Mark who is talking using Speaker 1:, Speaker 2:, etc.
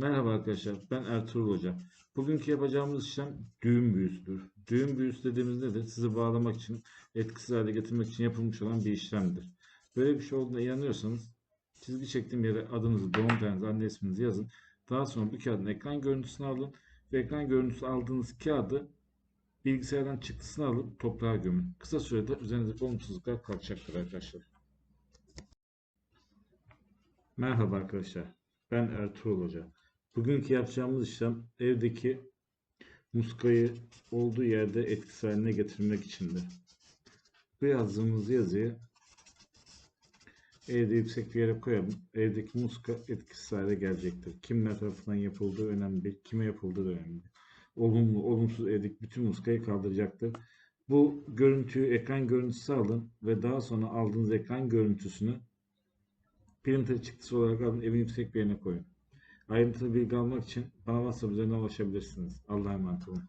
Speaker 1: Merhaba arkadaşlar, ben Ertuğrul Hoca. Bugünkü yapacağımız işlem düğüm büyüsüdür. Düğüm büyüsü dediğimiz nedir? Sizi bağlamak için, etkisiz hale getirmek için yapılmış olan bir işlemdir. Böyle bir şey olduğuna inanıyorsanız, çizgi çektiğim yere adınızı, doğum tarihinizi, anne isminizi yazın. Daha sonra bu kağıdın ekran görüntüsünü alın ve ekran görüntüsü aldığınız kağıdı bilgisayardan çıktısını alıp toprağa gömün. Kısa sürede üzerinizdeki olumsuzluklar kalkacaktır arkadaşlar. Merhaba arkadaşlar. Ben Ertuğrul Hoca. Bugünkü yapacağımız işlem evdeki muskayı olduğu yerde etkisiz haline getirmek içindir. Bu yazdığımız yazıyı evde yüksek bir yere koyalım. Evdeki muska etkisiz hale gelecektir. Kimler tarafından yapıldığı önemli değil. Kime yapıldığı da önemli. Olumlu, olumsuz evdeki bütün muskayı kaldıracaktır. Bu görüntüyü ekran görüntüsü alın ve daha sonra aldığınız ekran görüntüsünü printer çıktısı olarak alın evin yüksek bir yerine koyun. Ayrıntılı bilgi almak için bana WhatsApp üzerinden ulaşabilirsiniz. Allah'a emanet olun.